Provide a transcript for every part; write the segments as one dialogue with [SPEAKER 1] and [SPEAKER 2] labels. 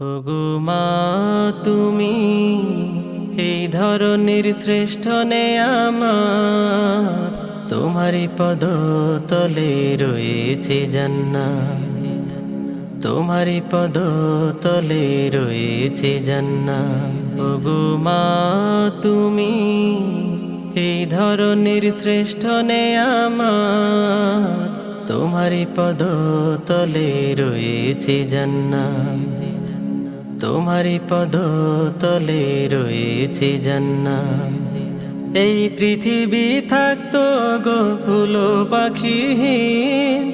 [SPEAKER 1] ওগো মা, তুমি এই ধরনের শ্রেষ্ঠ আমার তোমারই পদ তলে রয়েছে জান্নাত। তোমারই পদ তলে রয়েছে জান্নাত। ওগো মা, তুমি এই ধরনের শ্রেষ্ঠ আমার তোমারই পদ তলে রয়েছে জান্নাত। তোমারই পদ তলে রয়েছে জান্নাত। এই পৃথিবী থাকতো গো ফুলো পাখিহীন।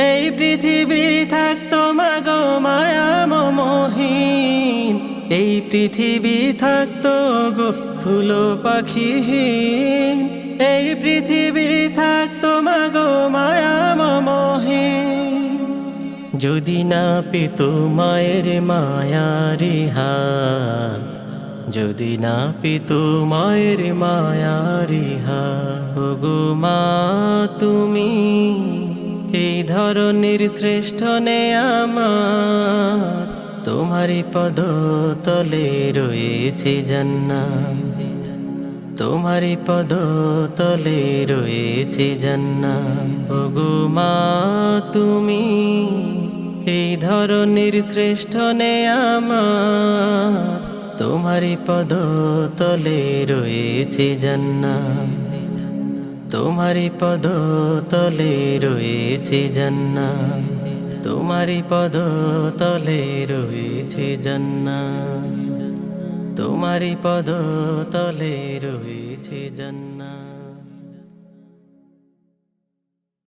[SPEAKER 1] এই পৃথিবী থাকতো মাগো মায়া মমহীন। এই পৃথিবী থাকতো গো ফুলো পাখিহীন। এই পৃথিবী থাকতো যদি না পেত মায়ের মায়ারি হাত, যদি না পেত মায়ের মায়ারি গো মা, তুমি এই ধরনের শ্রেষ্ঠ নে আমার। তোমারই পদ তলে রয়েছে জান্নাত। তোমারই পদ তলে রয়েছে জান্নাত। ওগো মা, তুমি এই ধরনের শ্রেষ্ঠ নে আমার তোমারই পদ তলে রয়েছে জান্নাত। তোমারই পদ তলে রয়েছে জান্নাত। তোমারই পদ তলে রয়েছে জান্নাত। তোমারই পদ তলে রয়েছে জান্নাত।